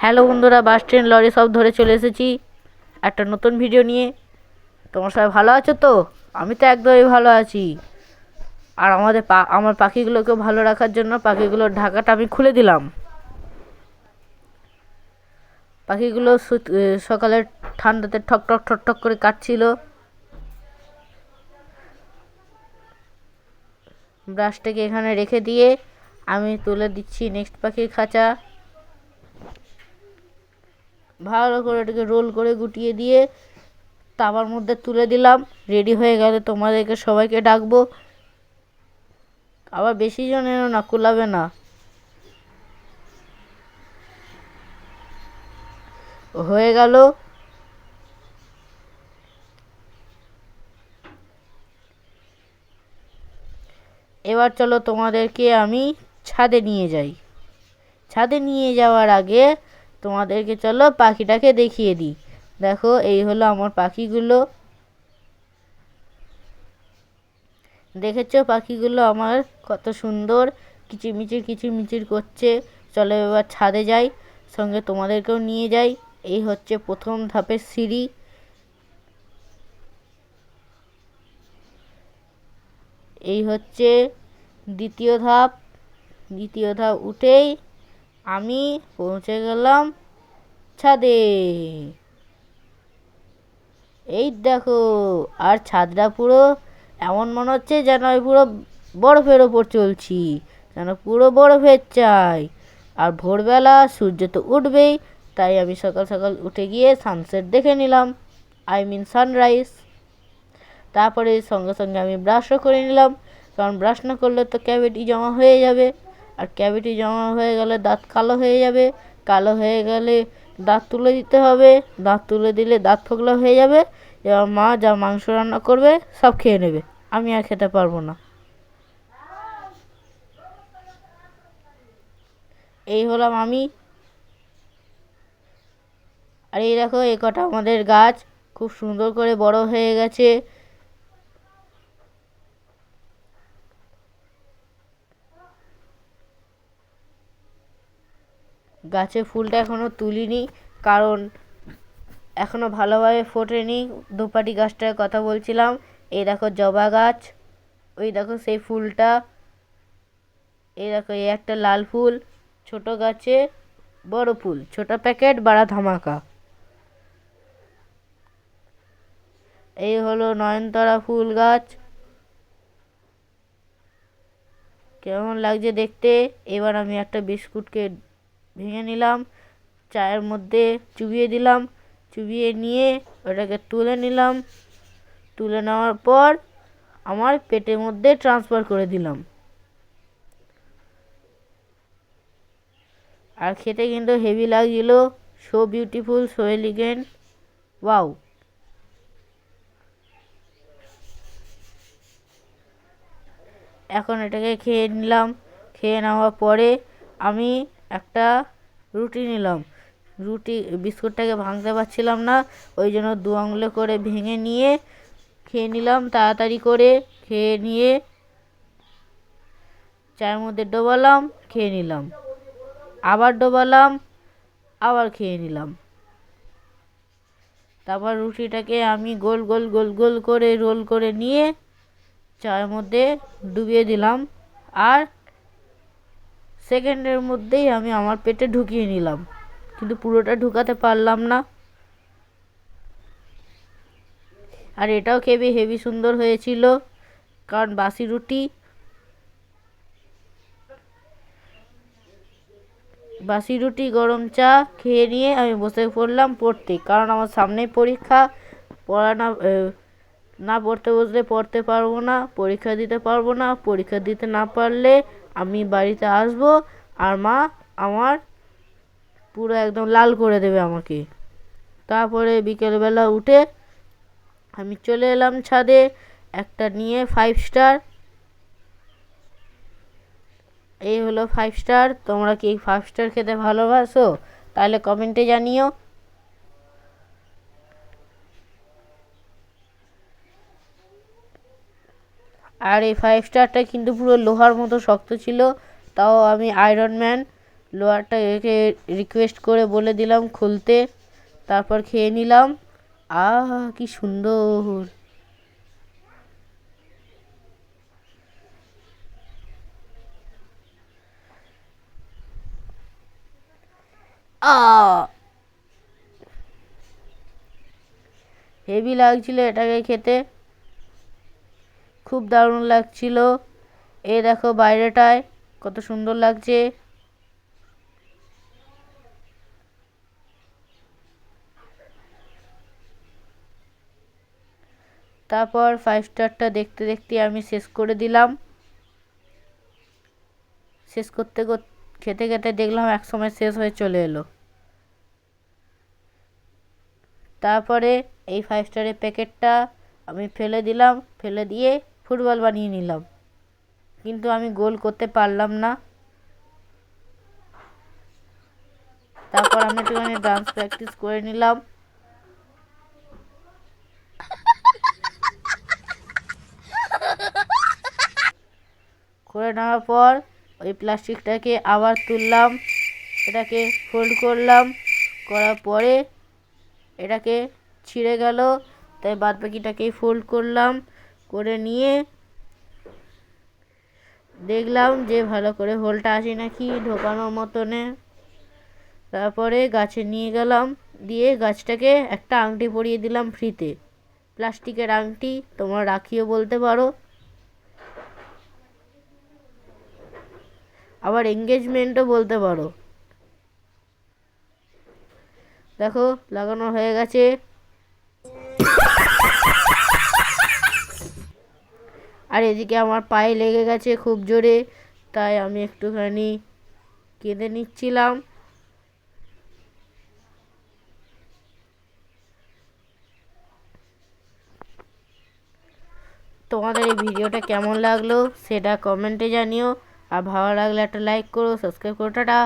Hello বন্ধুরা, বাস, train, lorry সব ধরে চলে এসেছি একটা নতুন ভিডিও নিয়ে। তোমার সবাই ভালো আছো তো? আমি তো একদমই ভালো আছি। আর আমাদের পা, আমার পাখিগুলোকে ভালো রাখার জন্য পাখিগুলোর ঢাকাটা আমি খুলে দিলাম। পাখিগুলো সকালে ঠান্ডাতে ঠক ঠক ঠক করে কাটছিল। ব্রাশটাকে এখানে রেখে দিয়ে আমি তুলে দিচ্ছি নেক্সট পাখির খাঁচা। ভালো করে এটাকে রোল করে গুটিয়ে দিয়ে তাওয়ার মধ্যে তুলে দিলাম। রেডি হয়ে গেলে তোমাদেরকে সবাইকে ডাকবো। আবার বেশি জন এনো না, কুলাবে না। হয়ে গেল। এবার চলো তোমাদেরকে আমি ছাদে নিয়ে যাই। ছাদে নিয়ে যাওয়ার আগে তোমাদেরকে চলো পাখিটাকে দেখিয়ে দিই। দেখো, এই হলো আমার পাখিগুলো। দেখেছ পাখিগুলো আমার কত সুন্দর? কিচিরমিচির কিচিরমিচির করছে। চলো এবার ছাদে যাই, সঙ্গে তোমাদেরকেও নিয়ে যাই। এই হচ্ছে প্রথম ধাপের সিঁড়ি। এই হচ্ছে দ্বিতীয় ধাপ। দ্বিতীয় ধাপ উঠেই আমি পৌঁছে গেলাম ছাদে। এই দেখো, আর ছাদটা পুরো এমন মনে হচ্ছে যেন আমি পুরো বরফের ওপর চলছি, যেন পুরো বরফের চাই আর ভোরবেলা সূর্য তো উঠবেই, তাই আমি সকাল সকাল উঠে গিয়ে সানসেট দেখে নিলাম। আই মিন সানরাইজ তারপরে সঙ্গে সঙ্গে আমি ব্রাশও করে নিলাম। কারণ ব্রাশ না করলে তো ক্যাভিটি জমা হয়ে যাবে। আর ক্যাভিটি জমা হয়ে গেলে দাঁত কালো হয়ে যাবে। কালো হয়ে গেলে দাঁত তুলে দিতে হবে। দাঁত তুলে দিলে দাঁত ফোগলা হয়ে যাবে। এবার মা যা মাংস রান্না করবে, সব খেয়ে নেবে। আমি আর খেতে পারব না। এই হলাম আমি। আর এই দেখো এ কটা আমাদের গাছ। খুব সুন্দর করে বড় হয়ে গেছে। গাছে ফুলটা এখনও তুলিনি, কারণ এখনও ভালোভাবে ফোটেনি। দুপাটি গাছটার কথা বলছিলাম। এই দেখো জবা গাছ, ওই দেখো সেই ফুলটা। এই দেখো এই একটা লাল ফুল, ছোট গাছে বড় ফুল, ছোট প্যাকেট, বাড়া ধামাকা। এই হলো নয়নতারা ফুল গাছ। কেমন লাগছে দেখতে? এবার আমি একটা বিস্কুটকে ভেঙে নিলাম, চায়ের মধ্যে চুবিয়ে দিলাম, চুবিয়ে নিয়ে ওটাকে তুলে নিলাম। তুলে নেওয়ার পর আমার পেটের মধ্যে ট্রান্সফার করে দিলাম। আর খেতে কিন্তু হেভি লাগছিল so beautiful so elegant wow এখন এটাকে খেয়ে নিলাম, খেয়ে নেওয়ার পরে আমি একটা রুটি নিলাম। রুটি, বিস্কুটটাকে ভাঙতে পারছিলাম না, ওই জন্য দু আঙুলে করে ভেঙে নিয়ে খেয়ে নিলাম তাড়াতাড়ি করে। খেয়ে নিয়ে চায়ের মধ্যে ডোবালাম, খেয়ে নিলাম। আবার ডোবালাম, আবার খেয়ে নিলাম। তারপর রুটিটাকে আমি গোল গোল গোল গোল করে, রোল করে নিয়ে চায়ের মধ্যে ডুবিয়ে দিলাম। আর সেকেন্ডের মধ্যেই আমি আমার পেটে ঢুকিয়ে নিলাম। কিন্তু পুরোটা ঢুকাতে পারলাম না। আর এটাও খেবি হেভি সুন্দর হয়েছিল, কারণ বাসি রুটি বাসি রুটি, গরম চা খেয়ে নিয়ে আমি বসে পড়লাম পড়তে। কারণ আমার সামনেই পরীক্ষা, পড়া না না পড়তে বসলে পড়তে পারব না, পরীক্ষা দিতে পারব না, পরীক্ষা দিতে না পারলে আমি বাড়িতে আসব আর মা আমার পুরো একদম লাল করে দেবে আমাকে। তারপরে বিকেলবেলা উঠে আমি চলে এলাম ছাদে, একটা নিয়ে ফাইভ স্টার এই হলো ফাইভ স্টার তোমরা কি ফাইভ স্টার খেতে ভালোবাসো? তাহলে কমেন্টে জানিও। আর এই ফাইভ স্টারটা কিন্তু পুরো লোহার মতো শক্ত ছিল, তাও আমি আয়রন ম্যান লোহারটা একে রিকোয়েস্ট করে বলে দিলাম খুলতে, তারপর খেয়ে নিলাম। আহ, কি সুন্দর। হেভি লাগছিল এটাকে খেতে। খুব দারুণ লাগছিল। এই দেখো বাইরেটায় কত সুন্দর লাগছে। তারপর ফাইভ স্টারটা দেখতে দেখতে আমি শেষ করে দিলাম। শেষ করতে খেতে খেতে দেখলাম এক সময় শেষ হয়ে চলে এলো। তারপরে এই ফাইভ স্টারের প্যাকেটটা আমি ফেলে দিলাম, ফেলে দিয়ে ফুটবল বানিয়ে নিলাম। কিন্তু আমি গোল করতে পারলাম না। তারপর আমি একটুখানি ডান্স প্র্যাকটিস করে নিলাম। করে নেওয়ার পর ওই প্লাস্টিকটাকে আবার তুললাম। এটাকে ফোল্ড করলাম। করার পরে এটাকে ছিঁড়ে গেল। তাই বাদ বাকিটাকেই ফোল্ড করলাম। করে নিয়ে দেখলাম যে ভালো করে হোলটা আছে নাকি ঢোকানোর মতনে। তারপরে গাছে নিয়ে গেলাম, দিয়ে গাছটাকে একটা আংটি পরিয়ে দিলাম ফ্রিতে। প্লাস্টিকের আংটি তোমরা রাখিও বলতে পারো। আবার এঙ্গেজমেন্টও বলতে পারো। দেখো, লাগানো হয়ে গেছে। আর এদিকে আমার পায়ে লেগে গেছে খুব জোরে, তাই আমি একটুখানি কেঁদে নিচ্ছিলাম। তোমাদের এই ভিডিওটা কেমন লাগল সেটা কমেন্টে জানিও, আর ভালো লাগলে একটা লাইক করো সাবস্ক্রাইব করো, টাটা।